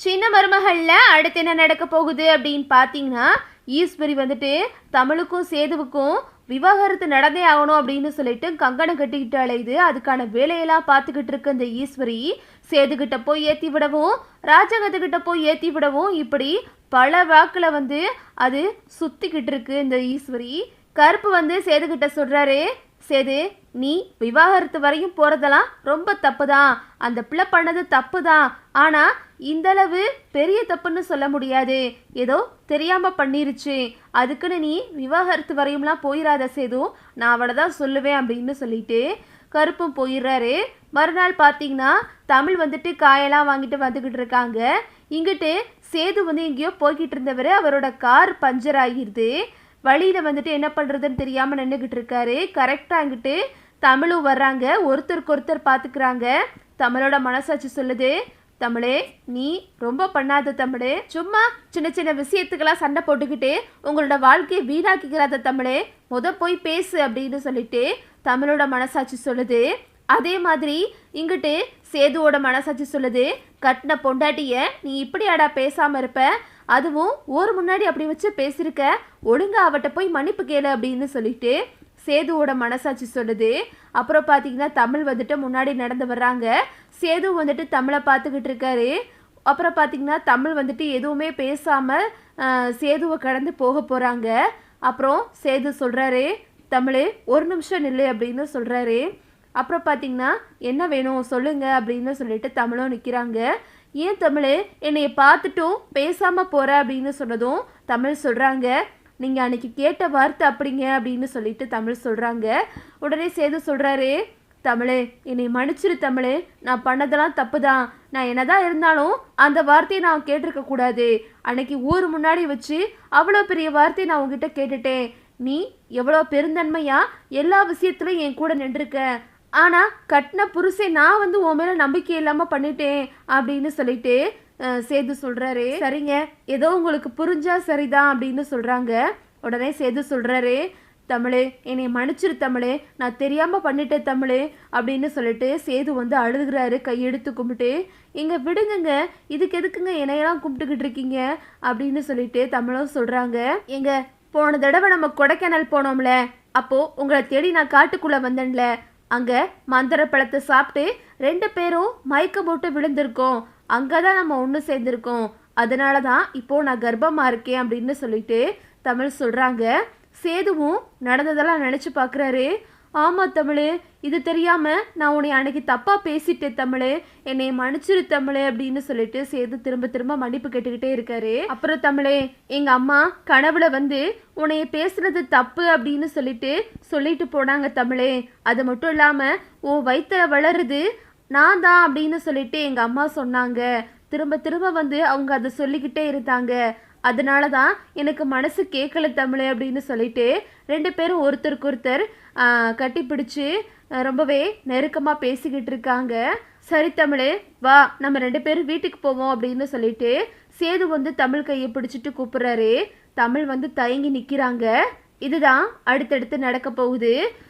சின்ன மருமகளில் அடுத்து என்ன நடக்க போகுது அப்படின்னு பார்த்தீங்கன்னா ஈஸ்வரி வந்துட்டு தமிழுக்கும் சேதுவுக்கும் விவாகரத்து நடந்தே ஆகணும் அப்படின்னு சொல்லிட்டு கங்கணம் கட்டிக்கிட்டு அலையுது அதுக்கான வேலையெல்லாம் பார்த்துக்கிட்டு இருக்க இந்த ஈஸ்வரி சேதுகிட்ட போய் ஏற்றி விடவும் ராஜகத்துக்கிட்ட போய் ஏற்றி விடவும் இப்படி பல வாக்கில் வந்து அது சுத்திக்கிட்டு இருக்கு இந்த ஈஸ்வரி. கருப்பு வந்து சேதுகிட்ட சொல்கிறாரு சேது நீ விவாகரத்து வரையும் போகிறதெல்லாம் ரொம்ப தப்பு தான் அந்த பிள்ளை பண்ணது தப்பு தான் ஆனால் இந்தளவு பெரிய தப்புன்னு சொல்ல முடியாது. ஏதோ தெரியாம பண்ணிருச்சு. அதுக்குன்னு நீ விவாகரத்து வரையும்லாம் போயிடாத சேது. நான் அவளை தான் சொல்லுவேன் அப்படின்னு சொல்லிட்டு கருப்பும் போயிடுறாரு. மறுநாள் பார்த்தீங்கன்னா தமிழ் வந்துட்டு காயெல்லாம் வாங்கிட்டு வந்துக்கிட்டு இருக்காங்க. இங்கிட்டு சேது வந்து எங்கேயோ போய்கிட்டு இருந்தவர் அவரோட கார் பஞ்சர் ஆகிருது. வழியில் வந்துட்டு என்ன பண்ணுறதுன்னு தெரியாமல் நின்றுக்கிட்டு இருக்காரு. கரெக்டாக அங்கிட்டு தமிழும் வர்றாங்க. ஒருத்தருக்கு ஒருத்தர் பார்த்துக்கிறாங்க தமிழோட மனசாட்சி சொல்லுது. தமிழே நீ ரொம்ப பண்ணாத தமிழே. சும்மா சின்ன சின்ன விஷயத்துக்கெல்லாம் சண்டை போட்டுக்கிட்டு உங்களோட வாழ்க்கையை வீணாக்கிக்கிறாத தமிழே. முத போய் பேசு அப்படின்னு சொல்லிட்டு தமிழோட மனசாட்சி சொல்லுது. அதே மாதிரி இங்கிட்டு சேதுவோட மனசாட்சி சொல்லுது. கட்டின பொண்டாட்டிய நீ இப்படியாடா பேசாம இருப்ப? அதுவும் ஒரு முன்னாடி அப்படி வச்சு பேசியிருக்க. ஒழுங்கா அவட்ட போய் மன்னிப்பு கேளு அப்படின்னு சொல்லிட்டு சேதுவோட மனசாட்சி சொல்லுது. அப்புறம் பார்த்தீங்கன்னா தமிழ் வந்துட்டு முன்னாடி நடந்து வர்றாங்க. சேது வந்துட்டு தமிழை பார்த்துக்கிட்டு இருக்காரு. அப்புறம் பார்த்தீங்கன்னா தமிழ் வந்துட்டு எதுவுமே பேசாமல் சேதுவை கடந்து போக போகிறாங்க அப்புறம் சேது சொல்கிறாரு தமிழ் ஒரு நிமிஷம் நில்லு அப்படின்னு சொல்கிறாரு அப்புறம் பார்த்தீங்கன்னா என்ன வேணும்? சொல்லுங்க அப்படின்னு சொல்லிட்டு தமிழும் நிற்கிறாங்க ஏன் தமிழ் என்னைய பார்த்துட்டும் பேசாமல் போகிற அப்படின்னு சொன்னதும் தமிழ் சொல்கிறாங்க நீங்கள் அன்னைக்கு கேட்ட வார்த்தை அப்படிங்க அப்படின்னு சொல்லிட்டு தமிழ் சொல்கிறாங்க உடனே சேது சொல்கிறாரு தமிழே என்னை மன்னிச்சிரு தமிழே. நான் பண்ணதெல்லாம் தப்பு தான் நான் என்னதான் இருந்தாலும் அந்த வார்த்தையை நான் கேட்டிருக்க கூடாது. அன்னைக்கு ஊர் முன்னாடி வச்சு அவ்வளோ பெரிய வார்த்தையை நான் உங்ககிட்ட கேட்டுட்டேன். நீ எவ்வளோ பெருந்தன்மையா எல்லா விஷயத்துலையும் என் கூட நின்றுருக்க. ஆனால் கட்டின புருஷை நான் வந்து உன் மேலே நம்பிக்கை இல்லாமல் பண்ணிட்டேன் அப்படின்னு சொல்லிட்டு சேது சொல்றாரு. சரிங்க. ஏதோ உங்களுக்கு புரிஞ்சா சரிதான் அப்படின்னு சொல்றாங்க. உடனே சேது சொல்றாரு தமிழே என்னை மன்னிச்சிரு தமிழே. நான் தெரியாம பண்ணிட்டேன் தமிழே அப்படின்னு சொல்லிட்டு சேது வந்து அழுதுகிறாரு கையெடுத்து கும்பிட்டு. இங்க விடுங்கங்க. இதுக்கு எதுக்குங்க என்னையெல்லாம் கும்பிட்டுக்கிட்டு இருக்கீங்க? அப்படின்னு சொல்லிட்டு தமிழும் சொல்றாங்க. எங்க போன தடவை நம்ம கொடைக்கானல் போனோம்ல. அப்போ உங்களை தேடி நான் காட்டுக்குள்ள வந்தேன்ல. அங்க மந்திர பழத்தை சாப்பிட்டு ரெண்டு பேரும் மயக்கம் போட்டு விழுந்திருக்கோம். அங்கே தான் நம்ம ஒன்று சேர்ந்துருக்கோம். அதனால தான் இப்போது நான் கர்ப்பமாக இருக்கேன் அப்படின்னு சொல்லிட்டு தமிழ் சொல்கிறாங்க சேதுவும் நடந்ததெல்லாம் நினச்சி பார்க்குறாரு ஆமாம் தமிழ் இது தெரியாமல் நான் உன்னை அன்னைக்கு தப்பாக பேசிட்டேன் தமிழ். என்னை மன்னிச்சிரு தமிழ் அப்படின்னு சொல்லிட்டு சேது திரும்ப திரும்ப மன்னிப்பு கேட்டுக்கிட்டே இருக்காரு. அப்புறம் தமிழே எங்கள் அம்மா கனவுல வந்து உன்னைய பேசுனது தப்பு அப்படின்னு சொல்லிட்டு சொல்லிட்டு போனாங்க தமிழே. அது மட்டும் இல்லாமல் உன் வயிற்றில் வளருது நான் தான் அப்படின்னு சொல்லிட்டு எங்கள் அம்மா சொன்னாங்க. திரும்ப திரும்ப வந்து அவங்க அதை சொல்லிக்கிட்டே இருந்தாங்க அதனால தான் எனக்கு மனசு கேட்கல தமிழ் அப்படின்னு சொல்லிட்டு ரெண்டு பேரும் ஒருத்தருக்கு ஒருத்தர் கட்டி பிடிச்சி ரொம்பவே நெருக்கமாக பேசிக்கிட்டு இருக்காங்க. சரி தமிழ் வா நம்ம ரெண்டு பேரும் வீட்டுக்கு போவோம் அப்படின்னு சொல்லிட்டு சேது வந்து தமிழ் கையை பிடிச்சிட்டு கூப்பிட்றாரு. தமிழ் வந்து தயங்கி நிற்கிறாங்க இதுதான் அடுத்தடுத்து நடக்க போகுது.